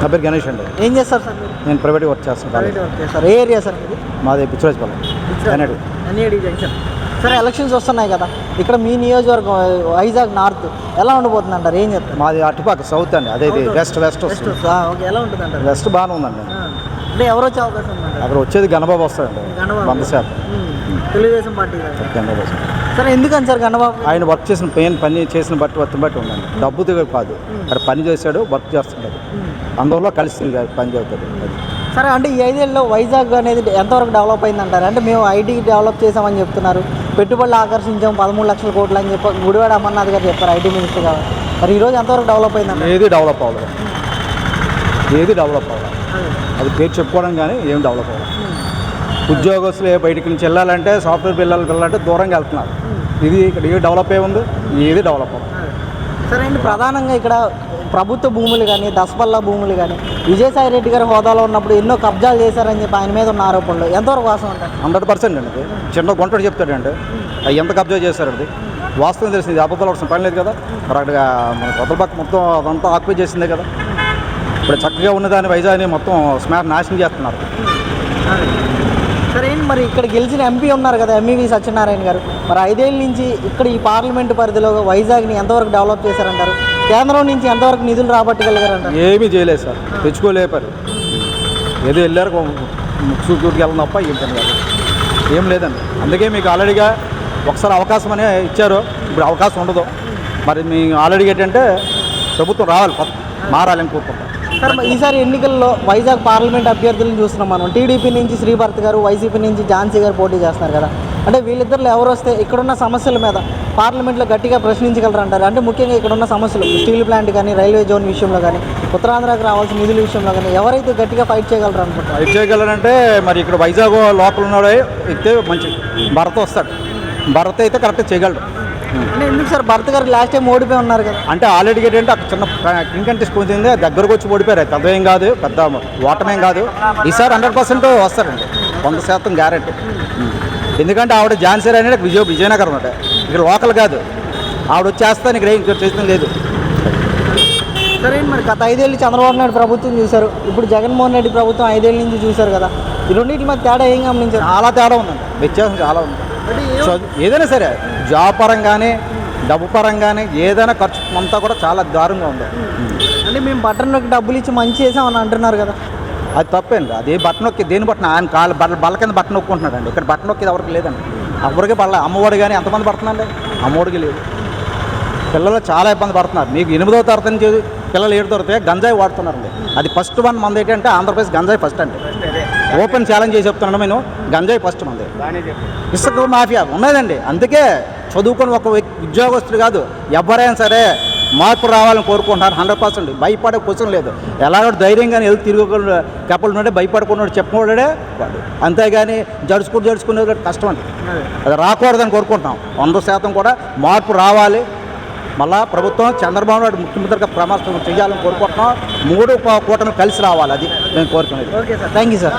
నా పేరు గణేష్ అండి. ఏం చేస్తారు సార్ మీరు? నేను ప్రైవేట్ వర్క్ చేస్తాను చేస్తారు? ఏ ఏరియా సార్ మీది? మాది పిచ్చిరాజపాలెం కన్నడ ఎన్ఏడి. జంక్షన్. సరే ఎలక్షన్స్ వస్తున్నాయి కదా. ఇక్కడ మీ నియోజకవర్గం వైజాగ్ నార్త్ ఎలా ఉండబోతుంది అంటారు ఏం చెప్తారు? మాది అటుపక్క సౌత్ అండి. అదే ఇది వెస్ట్ వెస్ట్ వస్తుంది. ఓకే. ఎలా ఉంటుంది అంటారు వెస్ట్ బాగానే ఉందండి. అంటే ఎవరు వచ్చే అవకాశం అక్కడ వచ్చేది గణబాబు వస్తాడండి. వంద శాతం తెలుగుదేశం పార్టీ. గణబాబు. సరే ఎందుకని సార్ గణబాబు ఆయన వర్క్ చేసిన పెయిన్ పని చేసిన బట్టి వర్త్ బట్టి ఉందండి డబ్బుతో కాదు. అక్కడ పని చేశాడు వర్క్ చేస్తున్నాడు. ఉమ్. అందువల్ల కలిసి పని చేస్తాడు. సరే అంటే ఈ ఐదేళ్ళలో వైజాగ్ అనేది ఎంతవరకు డెవలప్ అయింది అంటారు అంటే మేము ఐటీ డెవలప్ చేసామని చెప్తున్నారు. పెట్టుబడులు ఆకర్షించాం పదమూడు లక్షల కోట్లు అని చెప్పి గుడివాడ అమర్నాథ్ గారు చెప్పారు ఐటీ మినిస్టర్ గారు. మరి ఈరోజు ఎంతవరకు డెవలప్ అయిందంటారు? ఏది డెవలప్ అవ్వదు ఏది డెవలప్ అవ్వాలి అది. పేరు చెప్పుకోవడం కానీ ఏం డెవలప్ అవ్వాలి ఉద్యోగస్తులు బయటికి నుంచి వెళ్ళాలంటే సాఫ్ట్వేర్ పిల్లలు వెళ్ళాలంటే దూరంగా వెళ్తున్నారు. ఇది ఇక్కడ ఏ డెవలప్ అయి ఉంది? ఏది డెవలప్ సరే అండి ప్రధానంగా ఇక్కడ ప్రభుత్వ భూములు కానీ దసపల్ల భూములు కానీ విజయసాయి రెడ్డి గారి హోదాలో ఉన్నప్పుడు ఎన్నో కబ్జాలు చేశారని చెప్పి ఆయన మీద ఉన్న ఆరోపణలు. ఎంతవరకు వాసం అంటారు హండ్రెడ్ పర్సెంట్ అండి చిన్న గుంటడు చెప్తాడండి. ఎంత కబ్జా చేశారు అది? వాస్తవం తెలిసింది. అబద్ధాలు అవసరం పని లేదు కదా. మరి అక్కడ మన కొత్త పక్క మొత్తం అదంతా ఆక్యుపై చేసిందే కదా. ఇప్పుడు చక్కగా ఉన్నదాన్ని వైజాగ్ని మొత్తం స్మార్ నాశనం చేస్తున్నారు. సరే మరి ఇక్కడ గెలిచిన ఎంపీ ఉన్నారు కదా ఎంఈవి సత్యనారాయణ గారు. మరి ఐదేళ్ళ నుంచి ఇక్కడ ఈ పార్లమెంటు పరిధిలో వైజాగ్ని ఎంతవరకు డెవలప్ చేశారంటారు? కేంద్రం నుంచి ఎంతవరకు నిధులు రాబట్టగలిగారంటారు? ఏమీ చేయలేదు సార్. తెచ్చుకోలేపారు. ఏదో వెళ్ళారు ముక్సూరుకి వెళ్ళిన తప్ప ఏం కాదు. ఏం లేదండి. అందుకే మీకు ఆల్రెడీగా ఒకసారి అవకాశం అనే ఇచ్చారు. ఇప్పుడు అవకాశం ఉండదు. మరి మీ ఆల్రెడీ ఏంటంటే ప్రభుత్వం రావాలి కొత్త మారాలని కోరుకుంటాం సార్ ఈసారి ఎన్నికల్లో వైజాగ్ పార్లమెంట్ అభ్యర్థులను చూస్తున్నాం మనం. టీడీపీ నుంచి శ్రీభర్త్ గారు వైసీపీ నుంచి ఝాన్సీ గారు పోటీ చేస్తున్నారు కదా. అంటే వీళ్ళిద్దరు ఎవరు వస్తే ఇక్కడున్న సమస్యల మీద పార్లమెంట్లో గట్టిగా ప్రశ్నించగలరు అంటారు. అంటే ముఖ్యంగా ఇక్కడున్న సమస్యలు స్టీల్ ప్లాంట్ కానీ రైల్వే జోన్ విషయంలో కానీ ఉత్తరాంధ్రకు రావాల్సిన నిధుల విషయంలో కానీ ఎవరైతే గట్టిగా ఫైట్ చేయగలరు అనుకుంటారు ఫైట్ చేయగలరంటే మరి ఇక్కడ వైజాగ్ లోపల ఉన్నాడే ఎక్కితే మంచి భరత్ వస్తాడు. భరత్ అయితే కరెక్ట్ చేయగలడు. ఎందుకు సార్? భర్త గారు లాస్ట్ టైం ఓడిపోయి ఉన్నారు కదా. అంటే ఆల్రెడీ ఏంటంటే అక్కడ చిన్న కింగ్ కంటెస్ట్ పొందింది దగ్గరకు వచ్చి ఓడిపోయారు. పెద్ద ఏం కాదు పెద్ద ఓటమేం కాదు. ఈసారి హండ్రెడ్ పర్సెంట్ వస్తారండి. వంద శాతం గ్యారెంటీ ఎందుకంటే ఆవిడ ఝాన్సీ అనేది విజయ విజయనగరం అంటే ఇక్కడ లోకల్ కాదు. ఆవిడ వచ్చేస్తాను ఇక్కడ ఏం చేసిన లేదు. సరే మరి గత ఐదేళ్ళు చంద్రబాబు నాయుడు ప్రభుత్వం చూశారు. ఇప్పుడు జగన్మోహన్ రెడ్డి ప్రభుత్వం ఐదేళ్ళ నుంచి చూశారు కదా. ఈ రెండింటి మధ్య తేడా ఏం గమనించారు? చాలా తేడా ఉందండి. వ్యత్యాసం చాలా ఉంది. అంటే ఏదైనా సరే జాబ్ పరంగానే డబ్బు పరంగానే ఏదైనా ఖర్చు అంతా కూడా చాలా దారుణంగా ఉంది. అంటే మేము బట్టన్కి డబ్బులు ఇచ్చి మంచి చేసామని అంటున్నారు కదా. అది తప్పేండి. అది బట్టన్ నొక్కి దేని బట్టన్ ఆయన కాలు బల్ల బల్ల కింద బట్టన్ నొక్కుంటున్నాడండి. ఇక్కడ బట్టన్ నొక్కి ఎవరికి లేదండి. ఎవరికి బల్ల? అమ్మఒడి కానీ ఎంతమంది పడుతుందండి అమ్మఒడికి లేదు. పిల్లలు చాలా ఇబ్బంది పడుతున్నారు. మీకు ఎనిమిదో తరగతి నుంచి పిల్లలు ఏడు తరగతి గంజాయి వాడుతున్నారండి. అది ఫస్ట్ వన్ మంది ఏంటంటే ఆంధ్రప్రదేశ్ గంజాయి ఫస్ట్ అండి. ఓపెన్ ఛాలెంజ్ చేసి చెప్తున్నాను నేను. గంజాయి ఫస్ట్ మంది. ఇసుక మాఫియా ఉన్నదండి. అందుకే చదువుకొని ఒక ఉద్యోగస్తుడు కాదు ఎవరైనా సరే మార్పు రావాలని కోరుకుంటున్నారు హండ్రెడ్ పర్సెంట్. భయపడే క్వశ్చన్ లేదు. ఎలాగో ధైర్యంగా వెళ్ళి కప్పలు ఉంటే భయపడుకున్నాడు చెప్పుకోవడే వాడు. అంతేగాని జడుచుకుని జడుచుకునేది కష్టం అండి. అది. రాకూడదని కోరుకుంటున్నాం. వంద శాతం కూడా మార్పు రావాలి. మళ్ళా ప్రభుత్వం చంద్రబాబు నాయుడు ముఖ్యమంత్రిగా ప్రమాణం చేయాలని కోరుకుంటున్నాం. మూడు కూటమి కలిసి రావాలి అది నేను కోరుకునేది. Okay sir. Thank you sir.